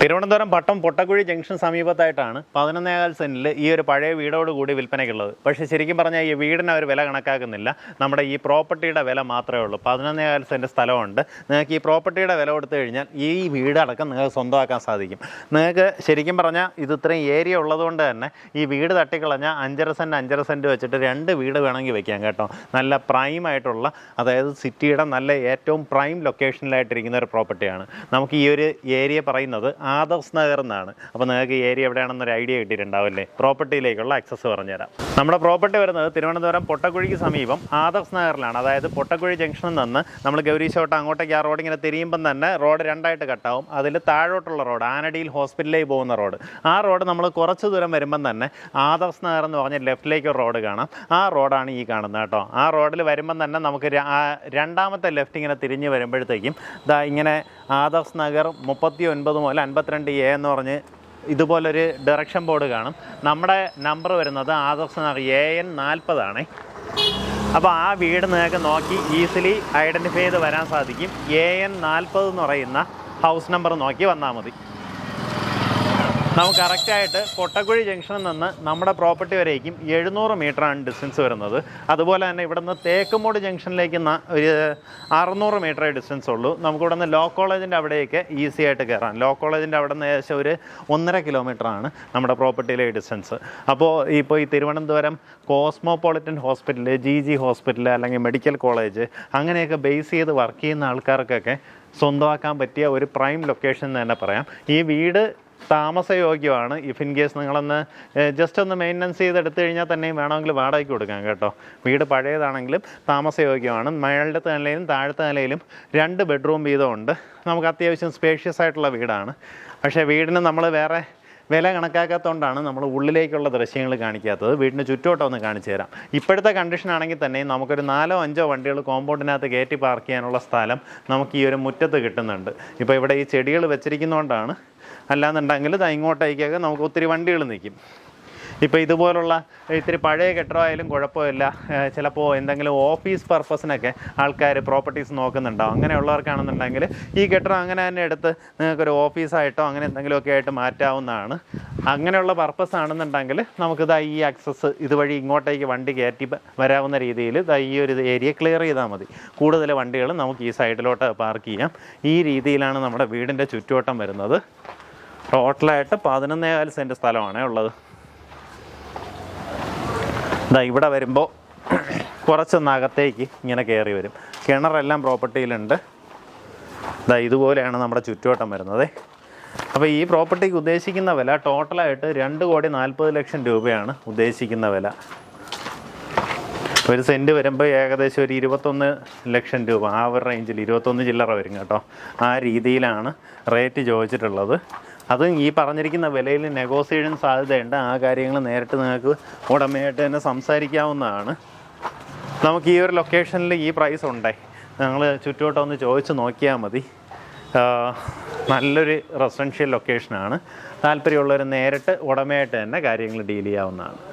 Thiruvananthapuram Pattom Pottakuzhi junction സമീപത്തായിട്ടാണ് പതിനൊന്നേകാൽ സെന്റിൽ ഈ ഒരു പഴയ വീടോട് കൂടി വിൽപ്പനയ്ക്കുള്ളത്. പക്ഷേ ശരിക്കും പറഞ്ഞാൽ ഈ വീടിന് അവർ വില കണക്കാക്കുന്നില്ല. നമ്മുടെ ഈ പ്രോപ്പർട്ടിയുടെ വില മാത്രമേ ഉള്ളൂ. പതിനൊന്നേകാൽ സെന്റ് സ്ഥലമുണ്ട്. നിങ്ങൾക്ക് ഈ പ്രോപ്പർട്ടിയുടെ വില കൊടുത്തു കഴിഞ്ഞാൽ ഈ വീടടക്കം നിങ്ങൾക്ക് സ്വന്തമാക്കാൻ സാധിക്കും. നിങ്ങൾക്ക് ശരിക്കും പറഞ്ഞാൽ ഇത് ഇത്രയും ഏരിയ ഉള്ളതുകൊണ്ട് തന്നെ ഈ വീട് തട്ടിക്കളഞ്ഞാൽ അഞ്ചര സെന്റ് അഞ്ചര സെന്റ് വെച്ചിട്ട് രണ്ട് വീട് വേണമെങ്കിൽ വെക്കാം കേട്ടോ. നല്ല പ്രൈം ആയിട്ടുള്ള അതായത് സിറ്റിയുടെ നല്ല ഏറ്റവും പ്രൈം ലൊക്കേഷനിലായിട്ടിരിക്കുന്ന ഒരു പ്രോപ്പർട്ടിയാണ്. നമുക്ക് ഈ ഒരു ഏരിയ പറയുന്നത് ആദർശ് നഗർ എന്നാണ്. അപ്പോൾ നിങ്ങൾക്ക് ഈ ഏരിയ എവിടെയാണെന്നൊരു ഐഡിയ കിട്ടിയിട്ടുണ്ടാവില്ലേ? പ്രോപ്പർട്ടിയിലേക്കുള്ള ആക്സസ് പറഞ്ഞുതരാം. നമ്മുടെ പ്രോപ്പർട്ടി വരുന്നത് തിരുവനന്തപുരം പൊട്ടക്കുഴിക്ക് സമീപം ആദർശ് നഗറിലാണ്. അതായത് പൊട്ടക്കുഴി ജംഗ്ഷനിൽ നിന്ന് നമ്മൾ ഗൗരീശോട്ട് അങ്ങോട്ടേക്ക് ആ റോഡ് ഇങ്ങനെ തിരിയുമ്പം തന്നെ റോഡ് രണ്ടായിട്ട് കട്ടാവും അതിൽ താഴോട്ടുള്ള റോഡ് ആനടിയിൽ ഹോസ്പിറ്റലിലേക്ക് പോകുന്ന റോഡ് ആ റോഡ് നമ്മൾ കുറച്ച് ദൂരം വരുമ്പം തന്നെ ആദർശ് നഗർ എന്ന് പറഞ്ഞ ലെഫ്റ്റിലേക്ക് ഒരു റോഡ് കാണാം. ആ റോഡാണ് ഈ കാണുന്നത് കേട്ടോ. ആ റോഡിൽ വരുമ്പം തന്നെ നമുക്ക് രണ്ടാമത്തെ ലെഫ്റ്റ് ഇങ്ങനെ തിരിഞ്ഞ് വരുമ്പോഴത്തേക്കും ഇതാ ഇങ്ങനെ ആദർശ് നഗർ മുപ്പത്തി ഒൻപത് മുതൽ അൻപത്തിരണ്ട് എ എന്ന് പറഞ്ഞ് ഇതുപോലൊരു ഡയറക്ഷൻ ബോർഡ് കാണും. നമ്മുടെ നമ്പർ വരുന്നത് ആദർശ് നഗർ എ എൻ നാൽപ്പതാണേ അപ്പോൾ ആ വീട് നിങ്ങൾക്ക് നോക്കി ഈസിലി ഐഡന്റിഫൈ ചെയ്ത് വരാൻ സാധിക്കും. എ എൻ നാൽപ്പത് എന്ന് പറയുന്ന ഹൗസ് നമ്പർ നോക്കി വന്നാൽ മതി. നമുക്ക് കറക്റ്റായിട്ട് കൊട്ടക്കുഴി ജംഗ്ഷനിൽ നിന്ന് നമ്മുടെ പ്രോപ്പർട്ടി വരേക്കും എഴുന്നൂറ് ആണ് ഡിസ്റ്റൻസ് വരുന്നത്. അതുപോലെ തന്നെ ഇവിടെ നിന്ന് തേക്കുമൂട് ജംഗ്ഷനിലേക്ക് ഒരു അറുന്നൂറ് മീറ്ററേ ഡിസ്റ്റൻസ് ഉള്ളൂ. നമുക്ക് നിന്ന് ലോ കോളേജിന്റെ അവിടേക്ക് ഈസി ആയിട്ട് കയറാം. ലോ കോളേജിന്റെ അവിടെ നിന്ന് ഏകദേശം ഒരു ഒന്നര കിലോമീറ്ററാണ് നമ്മുടെ പ്രോപ്പർട്ടിയിലെ ഡിസ്റ്റൻസ് അപ്പോൾ ഇപ്പോൾ ഈ Thiruvananthapuram cosmopolitan hospital G G hospital അല്ലെങ്കിൽ മെഡിക്കൽ കോളേജ് അങ്ങനെയൊക്കെ ബേസ് ചെയ്ത് വർക്ക് ചെയ്യുന്ന ആൾക്കാർക്കൊക്കെ സ്വന്തമാക്കാൻ പറ്റിയ ഒരു പ്രൈം ലൊക്കേഷൻ എന്ന് തന്നെ പറയാം. ഈ വീട് താമസയോഗ്യമാണ്. ഇഫ് ഇൻ കേസ് നിങ്ങളൊന്ന് ജസ്റ്റ് ഒന്ന് മെയിന്റനൻസ് ചെയ്ത് എടുത്തു കഴിഞ്ഞാൽ തന്നെയും വേണമെങ്കിൽ വാടകയ്ക്ക് കൊടുക്കാം കേട്ടോ. വീട് പഴയതാണെങ്കിലും താമസയോഗ്യമാണ്. മേളത്തെ നിലയിലും താഴത്തെ നിലയിലും രണ്ട് ബെഡ്റൂം വീതമുണ്ട്. നമുക്ക് അത്യാവശ്യം സ്പേഷ്യസ് ആയിട്ടുള്ള വീടാണ്. പക്ഷേ വീടിന് നമ്മൾ വേറെ വില കണക്കാക്കാത്തതുകൊണ്ടാണ് നമ്മൾ ഉള്ളിലേക്കുള്ള ദൃശ്യങ്ങൾ കാണിക്കാത്തത്. വീടിന് ചുറ്റോട്ടം ഒന്ന് കാണിച്ചു തരാം. ഇപ്പോഴത്തെ കണ്ടീഷൻ ആണെങ്കിൽ തന്നെ നമുക്കൊരു നാലോ അഞ്ചോ വണ്ടികൾ കോമ്പൗണ്ടിനകത്ത് കയറ്റി പാർക്ക് ചെയ്യാനുള്ള സ്ഥലം നമുക്ക് ഈ ഒരു മുറ്റത്ത് കിട്ടുന്നുണ്ട്. ഇപ്പോൾ ഇവിടെ ഈ ചെടികൾ വെച്ചിരിക്കുന്നതുകൊണ്ടാണ് അല്ലാന്നുണ്ടെങ്കിൽ ഇങ്ങോട്ടേക്കൊക്കെ നമുക്ക് ഒത്തിരി വണ്ടികൾ നിൽക്കും. ഇപ്പോൾ ഇതുപോലുള്ള ഇത്തിരി പഴയ കെട്ടിടമായാലും കുഴപ്പമില്ല. ചിലപ്പോൾ എന്തെങ്കിലും ഓഫീസ് പർപ്പസിനൊക്കെ ആൾക്കാർ പ്രോപ്പർട്ടീസ് നോക്കുന്നുണ്ടാവും അങ്ങനെയുള്ളവർക്കാണെന്നുണ്ടെങ്കിൽ ഈ കെട്ടിടം അങ്ങനെ തന്നെ എടുത്ത് നിങ്ങൾക്കൊരു ഓഫീസായിട്ടോ അങ്ങനെ എന്തെങ്കിലുമൊക്കെ ആയിട്ട് മാറ്റാവുന്നതാണ്. അങ്ങനെയുള്ള പർപ്പസ് ആണെന്നുണ്ടെങ്കിൽ നമുക്കിതാ ഈ ആക്സസ് ഇതുവഴി ഇങ്ങോട്ടേക്ക് വണ്ടി കയറ്റി വരാവുന്ന രീതിയിൽ ഇതാ ഈ ഒരു ഏരിയ ക്ലിയർ ചെയ്താൽ മതി. കൂടുതൽ വണ്ടികൾ നമുക്ക് ഈ സൈഡിലോട്ട് പാർക്ക് ചെയ്യാം. ഈ രീതിയിലാണ് നമ്മുടെ വീടിന്റെ ചുറ്റുവട്ടം വരുന്നത്. ടോട്ടലായിട്ട് പതിനൊന്നേകാൽ സെന്റ് സ്ഥലമാണ് ഉള്ളത്. ഇതാ ഇവിടെ വരുമ്പോൾ കുറച്ചൊന്ന് അകത്തേക്ക് ഇങ്ങനെ കയറി വരും. കിണറെല്ലാം പ്രോപ്പർട്ടിയിലുണ്ട്. ഇതാ ഇതുപോലെയാണ് നമ്മുടെ ചുറ്റുവട്ടം വരുന്നത്. അപ്പോൾ ഈ പ്രോപ്പർട്ടിക്ക് ഉദ്ദേശിക്കുന്ന വില ടോട്ടലായിട്ട് രണ്ട് കോടി നാൽപ്പത് ലക്ഷം രൂപയാണ് ഉദ്ദേശിക്കുന്ന വില. ഒരു സെന്റ് വരുമ്പോൾ ഏകദേശം ഒരു ഇരുപത്തൊന്ന് ലക്ഷം രൂപ. ആ ഒരു റേഞ്ചിൽ ഇരുപത്തൊന്ന് ചില്ലറ വരും കേട്ടോ. ആ രീതിയിലാണ് റേറ്റ് ചോദിച്ചിട്ടുള്ളത്. അതും ഈ പറഞ്ഞിരിക്കുന്ന വിലയിൽ നെഗോസിയേഷൻ സാധ്യതയുണ്ട്. ആ കാര്യങ്ങൾ നേരിട്ട് നിങ്ങൾക്ക് ഉടമയായിട്ട് തന്നെ സംസാരിക്കാവുന്നതാണ്. നമുക്ക് ഈ ഒരു ലൊക്കേഷനിൽ ഈ പ്രൈസ് ഉണ്ടേ. ഞങ്ങൾ ചുറ്റോട്ടൊന്ന് ഒന്ന് ചോദിച്ച് നോക്കിയാൽ മതി. നല്ലൊരു റെസിഡൻഷ്യൽ ലൊക്കേഷനാണ് താല്പര്യമുള്ളവർ നേരിട്ട് ഉടമയായിട്ട് തന്നെ കാര്യങ്ങൾ ഡീൽ ചെയ്യാവുന്നതാണ്.